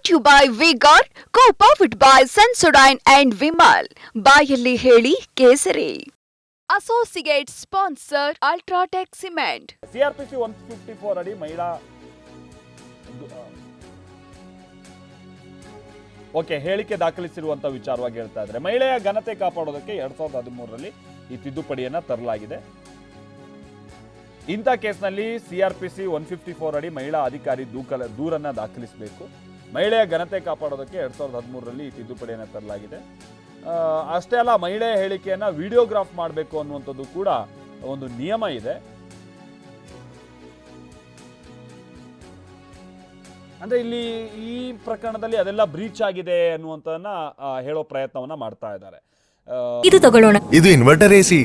Brought you by V Guard co powered by Sensodyne and Vimal ಬಾಯಲ್ಲಿ ಹೇಳಿ Kesari. Associate sponsor UltraTech cement CRPC one fifty four ಅಡಿ ಮಹಿಳಾ okay, ಹೇಳಿಕೆ ದಾಖಲಿಸಿರುವಂತ ವಿಚಾರವಾಗಿ ಹೇಳ್ತಾ ಇದ್ದಾರೆ. ಮಹಿಳೆಯ ಘನತೆ ಕಾಪಾಡೋದಕ್ಕೆ ಎರಡ್ ಸಾವಿರದ ಹದಿಮೂರರಲ್ಲಿ ಈ ತಿದ್ದುಪಡಿಯನ್ನ ತರಲಾಗಿದೆ. ಇಂಥ ಕೇಸ್ನಲ್ಲಿ ಸಿಆರ್ಪಿಸಿ ಒನ್ ಫಿಫ್ಟಿ ಫೋರ್ ಅಡಿ ಮಹಿಳಾ ಅಧಿಕಾರಿ ದೂಕಲ, ದೂರನ್ನು ದಾಖಲಿಸಬೇಕು. ಮಹಿಳೆಯ ಘನತೆ ಕಾಪಾಡೋದಕ್ಕೆ ಎರಡ್ ಸಾವಿರದ ಹದಿಮೂರರಲ್ಲಿ ಈ ತಿದ್ದುಪಡಿಯನ್ನು ತರಲಾಗಿದೆ. ಅಷ್ಟೇ ಅಲ್ಲ ಮಹಿಳೆಯ ಹೇಳಿಕೆಯನ್ನ ವಿಡಿಯೋಗ್ರಾಫ್ ಮಾಡಬೇಕು ಅನ್ನುವಂಥದ್ದು ಕೂಡ ಒಂದು ನಿಯಮ ಇದೆ. ಅಂದ್ರೆ ಇಲ್ಲಿ ಈ ಪ್ರಕರಣದಲ್ಲಿ ಅದೆಲ್ಲ ಬ್ರೀಚ್ ಆಗಿದೆ ಅನ್ನುವಂತನ್ನ ಹೇಳೋ ಪ್ರಯತ್ನವನ್ನ ಮಾಡ್ತಾ ಇದ್ದಾರೆ. ಇದು ತಗೊಳ್ಳೋಣ. ಇದು ಇನ್ವರ್ಟರ್ ಎಸಿ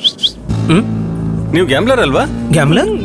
ನೀವು ಗ್ಯಾಮ್ಲರ್ ಅಲ್ವಾ? ಗ್ಯಾಮ್ಲರ್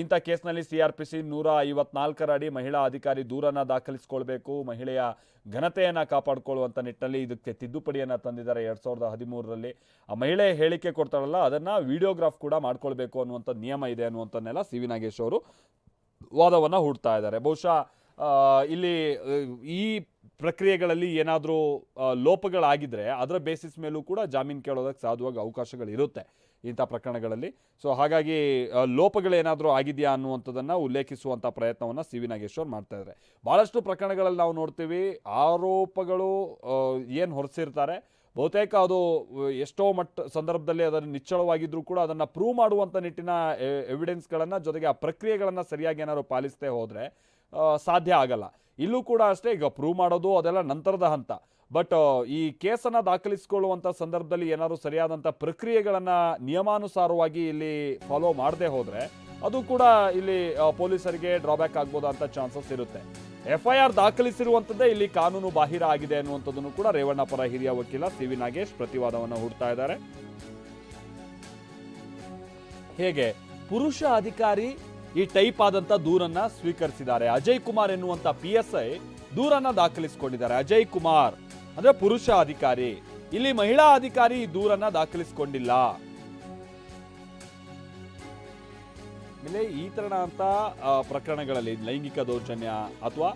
ಇಂಥ ಕೇಸ್ನಲ್ಲಿ ಸಿ ಆರ್ ಪಿ ಸಿ ನೂರ ಐವತ್ನಾಲ್ಕರ ಅಡಿ ಮಹಿಳಾ ಅಧಿಕಾರಿ ದೂರನ್ನು ದಾಖಲಿಸಿಕೊಳ್ಬೇಕು. ಮಹಿಳೆಯ ಘನತೆಯನ್ನು ಕಾಪಾಡಿಕೊಳ್ಳುವಂಥ ನಿಟ್ಟಿನಲ್ಲಿ ಇದಕ್ಕೆ ತಿದ್ದುಪಡಿಯನ್ನು ತಂದಿದ್ದಾರೆ ಎರಡು ಸಾವಿರದ ಹದಿಮೂರರಲ್ಲಿ. ಆ ಮಹಿಳೆ ಹೇಳಿಕೆ ಕೊಡ್ತಾಳಲ್ಲ, ಅದನ್ನು ವಿಡಿಯೋಗ್ರಾಫ್ ಕೂಡ ಮಾಡ್ಕೊಳ್ಬೇಕು ಅನ್ನುವಂಥ ನಿಯಮ ಇದೆ ಅನ್ನುವಂಥನ್ನೆಲ್ಲ ಸಿ ವಿ ನಾಗೇಶ್ ಅವರು ವಾದವನ್ನು ಹುಡ್ತಾ ಇದ್ದಾರೆ. ಬಹುಶಃ ಇಲ್ಲಿ ಈ ಪ್ರಕ್ರಿಯೆಗಳಲ್ಲಿ ಏನಾದರೂ ಲೋಪಗಳಾಗಿದ್ರೆ ಅದರ ಬೇಸಿಸ್ ಮೇಲೂ ಕೂಡ ಜಾಮೀನು ಕೇಳೋದಕ್ಕೆ ಸಾಧುವಾಗಿ ಅವಕಾಶಗಳಿರುತ್ತೆ ಇಂಥ ಪ್ರಕರಣಗಳಲ್ಲಿ. ಸೊ ಹಾಗಾಗಿ ಲೋಪಗಳೇನಾದರೂ ಆಗಿದೆಯಾ ಅನ್ನುವಂಥದ್ದನ್ನು ಉಲ್ಲೇಖಿಸುವಂಥ ಪ್ರಯತ್ನವನ್ನು ಸಿ ವಿ ನಾಗೇಶ್ವರ್ ಮಾಡ್ತಾ ಇದ್ದಾರೆ ಭಾಳಷ್ಟು ಪ್ರಕರಣಗಳಲ್ಲಿ ನಾವು ನೋಡ್ತೀವಿ, ಆರೋಪಗಳು ಏನು ಹೊರಿಸಿರ್ತಾರೆ, ಬಹುತೇಕ ಅದು, ಎಷ್ಟೋ ಮಟ್ಟ, ಸಂದರ್ಭದಲ್ಲಿ ಅದನ್ನು ನಿಚ್ಚಳವಾಗಿದ್ದರೂ ಕೂಡ ಅದನ್ನು ಪ್ರೂವ್ ಮಾಡುವಂಥ ನಿಟ್ಟಿನ ಎವಿಡೆನ್ಸ್ಗಳನ್ನು ಜೊತೆಗೆ ಆ ಪ್ರಕ್ರಿಯೆಗಳನ್ನು ಸರಿಯಾಗಿ ಏನಾದರೂ ಪಾಲಿಸದೆ ಹೋದರೆ ಸಾಧ್ಯ ಆಗಲ್ಲ. ಇಲ್ಲೂ ಕೂಡ ಅಷ್ಟೇ, ಈಗ ಪ್ರೂವ್ ಮಾಡೋದು ಅದೆಲ್ಲ ನಂತರದ ಹಂತ. ಬಟ್ ಈ ಕೇಸನ್ನು ದಾಖಲಿಸಿಕೊಳ್ಳುವಂಥ ಸಂದರ್ಭದಲ್ಲಿ ಏನಾದ್ರು ಸರಿಯಾದಂಥ ಪ್ರಕ್ರಿಯೆಗಳನ್ನು ನಿಯಮಾನುಸಾರವಾಗಿ ಇಲ್ಲಿ ಫಾಲೋ ಮಾಡದೆ ಹೋದರೆ, ಅದು ಕೂಡ ಇಲ್ಲಿ ಪೊಲೀಸರಿಗೆ ಡ್ರಾಬ್ಯಾಕ್ ಆಗ್ಬೋದಂತ ಚಾನ್ಸಸ್ ಇರುತ್ತೆ. ಎಫ್ ಐ ಆರ್ ದಾಖಲಿಸಿರುವಂಥದ್ದೇ ಇಲ್ಲಿ ಕಾನೂನು ಬಾಹಿರ ಆಗಿದೆ ಅನ್ನುವಂಥದ್ದನ್ನು ಕೂಡ ರೇವಣ್ಣ ಪರ ಹಿರಿಯ ವಕೀಲ ಸಿ ವಿ ನಾಗೇಶ್ ಪ್ರತಿವಾದವನ್ನು ಹುಡ್ತಾ ಇದ್ದಾರೆ. ಹೇಗೆ? ಪುರುಷ ಅಧಿಕಾರಿ ಈ ಟೈಪ್ ಆದಂತ ದೂರನ್ನ ಸ್ವೀಕರಿಸಿದ್ದಾರೆ. ಅಜಯ್ ಕುಮಾರ್ ಎನ್ನುವಂತ ಪಿ ಎಸ್ ಐ ದೂರನ್ನ ದಾಖಲಿಸಿಕೊಂಡಿದ್ದಾರೆ. ಅಜಯ್ ಕುಮಾರ್ ಅಂದ್ರೆ ಪುರುಷ ಅಧಿಕಾರಿ. ಇಲ್ಲಿ ಮಹಿಳಾ ಅಧಿಕಾರಿ ಈ ದೂರನ್ನ ದಾಖಲಿಸಿಕೊಂಡಿಲ್ಲ. ಆಮೇಲೆ ಈ ತರನಾದಂಥ ಪ್ರಕರಣಗಳಲ್ಲಿ ಲೈಂಗಿಕ ದೌರ್ಜನ್ಯ ಅಥವಾ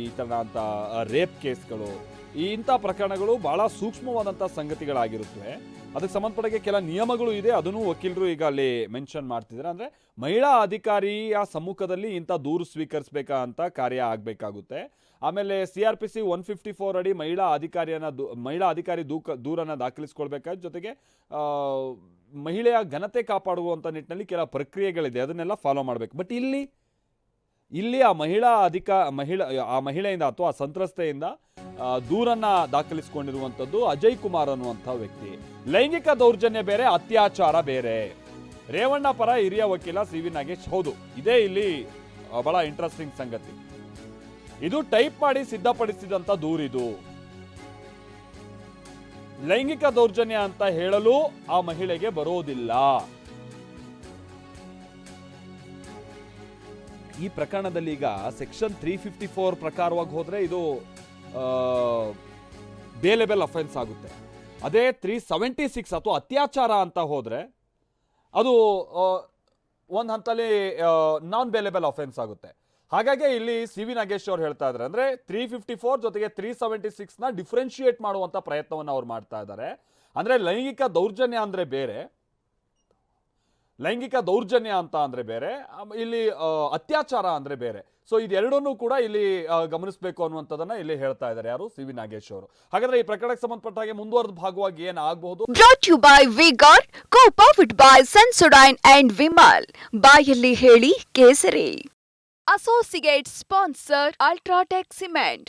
ಈ ತರನಾದಂಥ ರೇಪ್ ಕೇಸ್ಗಳು ಈ ಇಂಥ ಪ್ರಕರಣಗಳು ಬಹಳ ಸೂಕ್ಷ್ಮವಾದಂಥ ಸಂಗತಿಗಳಾಗಿರುತ್ತವೆ. ಅದಕ್ಕೆ ಸಂಬಂಧಪಟ್ಟಾಗೆ ಕೆಲ ನಿಯಮಗಳು ಇದೆ, ಅದನ್ನು ವಕೀಲರು ಈಗ ಅಲ್ಲಿ ಮೆನ್ಷನ್ ಮಾಡ್ತಿದ್ದಾರೆ. ಅಂದರೆ ಮಹಿಳಾ ಅಧಿಕಾರಿಯ ಸಮ್ಮುಖದಲ್ಲಿ ಇಂಥ ದೂರು ಸ್ವೀಕರಿಸಬೇಕಾ ಅಂತ ಕಾರ್ಯ ಆಗಬೇಕಾಗುತ್ತೆ. ಆಮೇಲೆ C R P C one fifty four ಅಡಿ ಮಹಿಳಾ ಅಧಿಕಾರಿಯನ್ನು ಮಹಿಳಾ ಅಧಿಕಾರಿ ದೂಕ, ದೂರನ್ನು ದಾಖಲಿಸ್ಕೊಳ್ಬೇಕಾದ ಜೊತೆಗೆ ಮಹಿಳೆಯ ಘನತೆ ಕಾಪಾಡುವಂಥ ನಿಟ್ಟಿನಲ್ಲಿ ಕೆಲ ಪ್ರಕ್ರಿಯೆಗಳಿದೆ. ಅದನ್ನೆಲ್ಲ ಫಾಲೋ ಮಾಡಬೇಕು. ಬಟ್ ಇಲ್ಲಿ ಇಲ್ಲಿ ಆ ಮಹಿಳಾ ಅಧಿಕ, ಮಹಿಳಾ, ಆ ಮಹಿಳೆಯಿಂದ ಅಥವಾ ಆ ಸಂತ್ರಸ್ತೆಯಿಂದ ದೂರನ್ನ ದಾಖಲಿಸಿಕೊಂಡಿರುವಂಥದ್ದು ಅಜಯ್ ಕುಮಾರ್ ಅನ್ನುವಂಥ ವ್ಯಕ್ತಿ. ಲೈಂಗಿಕ ದೌರ್ಜನ್ಯ ಬೇರೆ, ಅತ್ಯಾಚಾರ ಬೇರೆ. ರೇವಣ್ಣ ಪರ ಹಿರಿಯ ವಕೀಲ ಸಿ ವಿ ನಾಗೇಶ್, ಹೌದು, ಇದೇ ಇಲ್ಲಿ ಬಹಳ ಇಂಟ್ರೆಸ್ಟಿಂಗ್ ಸಂಗತಿ. ಇದು ಟೈಪ್ ಮಾಡಿ ಸಿದ್ಧಪಡಿಸಿದಂತ ದೂರಿದು ಲೈಂಗಿಕ ದೌರ್ಜನ್ಯ ಅಂತ ಹೇಳಲು ಆ ಮಹಿಳೆಗೆ ಬರೋದಿಲ್ಲ. ಈ ಪ್ರಕರಣದಲ್ಲಿ ಈಗ ಸೆಕ್ಷನ್ ತ್ರೀ ಫಿಫ್ಟಿ ಫೋರ್ ಪ್ರಕಾರವಾಗಿ ಹೋದರೆ ಇದು ಬೇಲೆಬೆಲ್ ಅಫೆನ್ಸ್ ಆಗುತ್ತೆ. ಅದೇ ತ್ರೀ ಸೆವೆಂಟಿ ಸಿಕ್ಸ್ ಅಥವಾ ಅತ್ಯಾಚಾರ ಅಂತ ಹೋದರೆ ಅದು ಒಂದು ಹಂತಲ್ಲಿ ನಾನ್ ಬೇಲೆಬೆಲ್ ಅಫೆನ್ಸ್ ಆಗುತ್ತೆ. ಹಾಗಾಗಿ ಇಲ್ಲಿ ಸಿ ವಿ ನಾಗೇಶ್ ಅವ್ರು ಹೇಳ್ತಾ ಇದ್ದಾರೆ ಅಂದರೆ ತ್ರೀ ಫಿಫ್ಟಿ ಫೋರ್ ಜೊತೆಗೆ ತ್ರೀ ಸೆವೆಂಟಿ ಸಿಕ್ಸ್ನ ಡಿಫ್ರೆನ್ಷಿಯೇಟ್ ಮಾಡುವಂಥ ಪ್ರಯತ್ನವನ್ನು ಅವ್ರು ಮಾಡ್ತಾ ಇದ್ದಾರೆ ಅಂದರೆ ಲೈಂಗಿಕ ದೌರ್ಜನ್ಯ ಅಂದರೆ ಬೇರೆ. ಲೈಂಗಿಕ ದೌರ್ಜನ್ಯ ಅಂತ ಅಂದರೆ ಬೇರೆ ಇಲ್ಲಿ ಅತ್ಯಾಚಾರ ಅಂದ್ರೆ ಬೇರೆ. ಸೊ ಇದೆರಡನ್ನೂ ಕೂಡ ಇಲ್ಲಿ ಗಮನಿಸಬೇಕು ಅನ್ನುವಂಥದ್ದನ್ನ ಇಲ್ಲಿ ಹೇಳ್ತಾ ಇದ್ದಾರೆ ಯಾರು? ಸಿ ವಿ ನಾಗೇಶ್ ಅವರು. ಹಾಗಾದ್ರೆ ಈ ಪ್ರಕರಣಕ್ಕೆ ಸಂಬಂಧಪಟ್ಟ ಹಾಗೆ ಮುಂದುವರೆದ ಭಾಗವಾಗಿ ಏನ್ ಆಗಬಹುದು? Brought you by Vigor co powered by ಸನ್ಸುಡೈನ್ and Vimal ಬಾಯಲ್ಲಿ ಹೇಳಿ ಕೇಸರಿ. Associate sponsor UltraTech cement